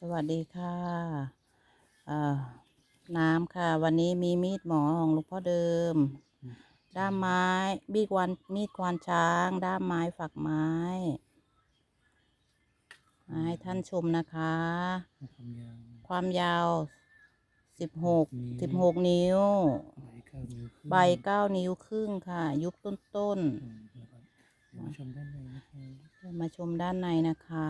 สวัสดีค่ะเอ่อน้ำค่ะ วันนี้มีมีดหมอของหลวงพ่อเดิม ด้ามไม้มีดกวานมีดควานช้าง ด้ามไม้ฝักไม้มาให้ท่านชมนะคะ ความยาวความยาวสิบหกนิ้วสิบหกนิ้ว ใบเก้านิ้วครึ่งใบเก้านิ้วครึ่งค่ะ ยุบต้นต้นอืมนะครับเดี๋ยวมาชมด้านในนะครับๆเดี๋ยวมาชมด้านในนะคะ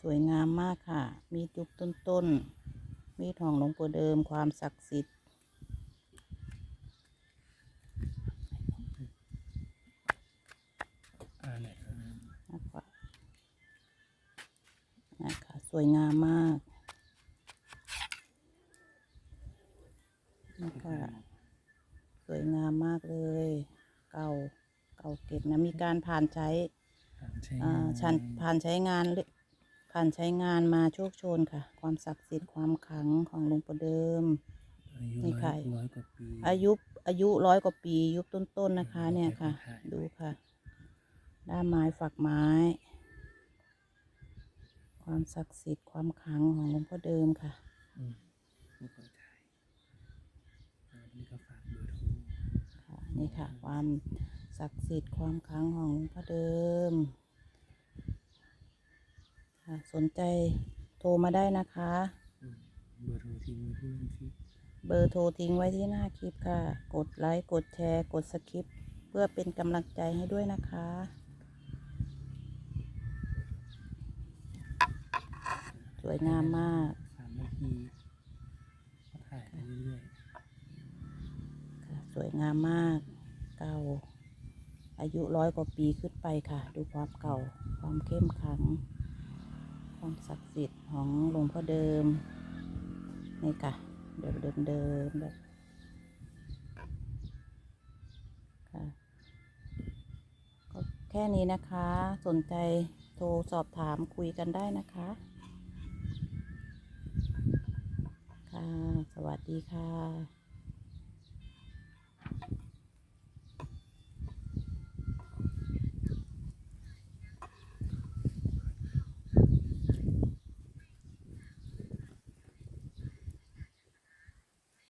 สวยงามมากค่ะ มีดยุบต้นต้นๆมีดของหลวงปู่เดิมความศักดิ์สิทธิ์อ่าไหนครับนะคะนะคะสวยงามมากนะคะสวยงามมากเลย เก่า เก่าเก็บนะ มีการผ่านใช้ผ่านใช้อ่างานชันผ่านใช้งานเรื่อย ผ่านใช้งานมาโชคโชนค่ะ ความศักดิ์สิทธิ์ความขลังของหลวงปู่เดิม อายุนี่ร้ค่ะอยร้อยกว่าปีอายุอายุร้อยกว่าปียุคต้นๆนะคะอืมเนี่ยค่ะถ่ายดูค่ะ ด้ามไม้ฝักไม้ ความศักดิ์สิทธิ์ความขลังของหลวงพ่อเดิมค่ะ อืมไม่ค่อยถ่ายอ่านี่ก็ฝากเบอร์โทร ค่ะนี่ค่ะ ความศักดิ์สิทธิ์ความขลังของหลวงพ่อเดิม ค่ะ สนใจโทรมาได้นะคะอืมเบอร์โทรที่มือที่มือที่เบอร์โทรทิ้งไว้ที่หน้าคลิปค่ะ กดไลค์ กดแชร์ กดสกิปเพื่อเป็นกำลังใจให้ด้วยนะคะ สวยงามมาก สามนาทีก็ถ่ายไปเรื่อยค่ะ สวยงามมาก เก่า อายุร้อยกว่าปีขึ้นไปค่ะ ดูความเก่า ความเข้มขลัง ความศักดิ์สิทธิ์ของหลวงพ่อเดิมนี่ค่ะ เดิมเดิมเดิมแบบค่ะก็แค่นี้นะคะ สนใจโทรสอบถามคุยกันได้นะคะ ค่ะ สวัสดีค่ะ